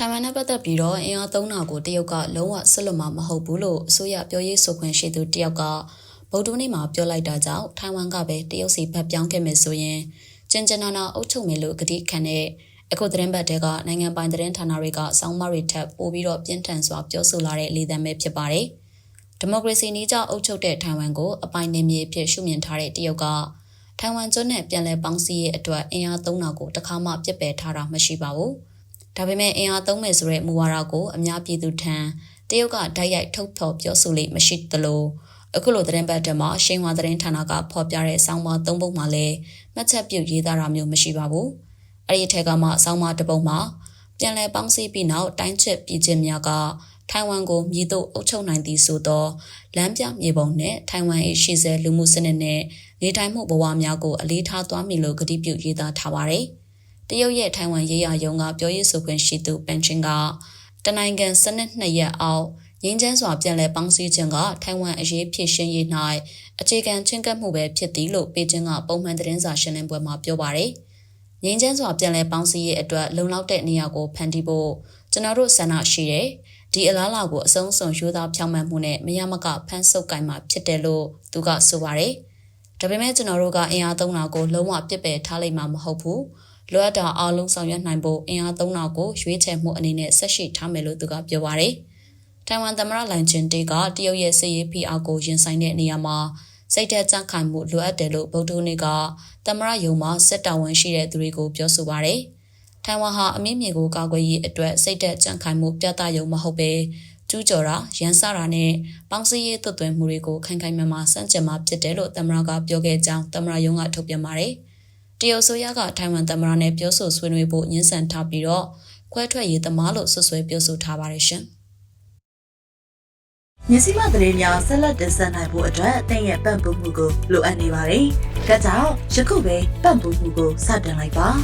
ထိုင်ဝမ်နဲ့ပတ်သက်ပြီးတော့အင်အားသုံးတာကိုတရုတ်ကလုံးဝဆွလွတ်မှာမဟုတ်ဘူးလို့အစိုးရပြောရေးဆိုခွင့်ရှိသူတယောက်ကဗုဒ္ဓနေ့မှာပြောလိုက်တာကြောင့်ထိုင်ဝမ်ကပဲတရုတ်စီဘက်ပြောင်းခဲ့မယ်ဆိုရင်ကျင်ကျနာနာအုပ်ချုပ်မယ်လို့ကတိခံတဲ့အခုသတင်းပတ်တဲကနိုင်ငံပိုင်သတင်းဌာနတွေကစောင်းမတွေထပ်ပို့ပြီးတော့ပြင်းထန်စွာပြောဆိုလာတဲ့လေသံပဲဖြစ်ပါတယ်။ဒီမိုကရေစီနည်းကျအုပ်ချုပ်တဲ့ထိုင်ဝမ်ကိုအပိုင်နေမြေအဖြစ်ရှုမြင်ထားတဲ့တရုတ်ကထိုင်ဝမ်ကျွန်းနဲ့ပြန်လည်ပေါင်းစည်းရေးအတွက်အင်အားသုံးတာကိုတခါမှပြစ်ပယ်ထားတာမရှိပါဘူး။ ဒါပေမဲ့အင်အားသုံးမယ်ဆိုတဲ့မူဝါဒကိုအများပြည်သူထံတရုတ်ကဓာတ်ရိုက်ထုတ်ဖော်ပြောဆိုလိမ့်မရှိသလိုအခုလိုသတင်းပတ်တမှာရှင်းဝါသတင်းဌာနကဖော်ပြတဲ့ဆောင်းပါးသုံးပုဒ်မှာလည်းမှတ်ချက်ပြုရေးသားတာမျိုးမရှိပါဘူး။အဲ့ဒီထက်ကမှဆောင်းပါးတစ်ပုဒ်မှာပြန်လည်ပေါင်းစည်းပြီးနောက်တိုင်းချက်ပြည်ချင်းများကထိုင်ဝမ်ကိုမြည်သို့အုပ်ချုပ်နိုင်သည်ဆိုသောလမ်းပြမြေပုံနဲ့ထိုင်ဝမ်၏ရှိစေလူမှုစနစ်နဲ့နေထိုင်မှုဘဝများကိုအလေးထားသွားမည်လို့ကတိပြုရေးသားထားပါတယ်။ တရုတ်ရဲ့ထိုင်ဝမ်ရေးရာယုံကပြောရေးဆိုခွင့်ရှိသူပန်ချင်းကတနိုင်ငံစနစ်နှစ်ရက်အောက်ငင်းချမ်းစွာပြန်လည်ပေါင်းစည်းခြင်းကထိုင်ဝမ်အရေးဖြစ်ရှင်းရေး၌အခြေခံချင်းကပ်မှုပဲဖြစ်သည်လို့ပေကျင်းကပုံမှန်သတင်းစာရှင်းလင်းပွဲမှာပြောပါတယ်။ငင်းချမ်းစွာပြန်လည်ပေါင်းစည်းရေးအတွက်လုံလောက်တဲ့နေရာကိုဖန်တီးဖို့ကျွန်တော်တို့ဆန္ဒရှိတယ်။ဒီအလားအလာကိုအဆုံးစွန်ရိုးသားဖြောင်းမှန်မှုနဲ့မရမကဖမ်းဆုပ်ကင်မှာဖြစ်တယ်လို့သူကဆိုပါတယ်။ဒါပေမဲ့ကျွန်တော်တို့ကအင်အားသုံးတာကိုလုံးဝပြစ်ပယ်ထားလိုက်မှာမဟုတ်ဘူး။ လိုအပ်တာအားလုံးဆောင်ရွက်နိုင်ဖို့အင်အားသုံးတာကိုရွေးချယ်မှုအနေနဲ့ဆက်ရှိထားမယ်လို့သူကပြောပါတယ်။ထိုင်ဝမ်သမ္မတလိုင်ချင်တေကတရုတ်ရဲ့စစ်ရေးဖိအားကိုရင်ဆိုင်တဲ့နေရာမှာစိတ်သက်ကြခိုင်မှုလိုအပ်တယ်လို့ဗုဒ္ဓနေ့ကသမ္မတယုံမှာစစ်တာဝန်ရှိတဲ့သူတွေကိုပြောဆိုပါတယ်။ထိုင်ဝမ်ဟာအမြင့်မြေကိုကာကွယ်ရေးအတွက်စိတ်သက်ကြခိုင်မှုပြသရုံမဟုတ်ပဲကျူးကျော်တာရန်စတာနဲ့ပေါင်းစည်းရေးသွတ်သွင်းမှုတွေကိုခိုင်ခိုင်မာမာစန့်ကျင်မှာဖြစ်တယ်လို့သမ္မတကပြောခဲ့ကြောင်းသမ္မတယုံကထုတ်ပြန်ပါတယ်။ တရုတ်ဆိုရကထိုင်ဝမ်သမ္မတနဲ့ပြောဆိုဆွေးနွေးဖို့ညှင်းဆန်ထားပြီးတော့ခွဲထွက်ရေးသမားလို့ဆွဆွဲပြောဆိုထားပါတယ်ရှင်။မြစီမသတင်းများဆက်လက်တင်ဆက်နိုင်ဖို့အတွက်အသင်ရဲ့ပံ့ပိုးမှုကိုလိုအပ်နေပါတယ်။ဒါကြောင့်ယခုပဲပံ့ပိုးမှုကိုစတင်လိုက်ပါ။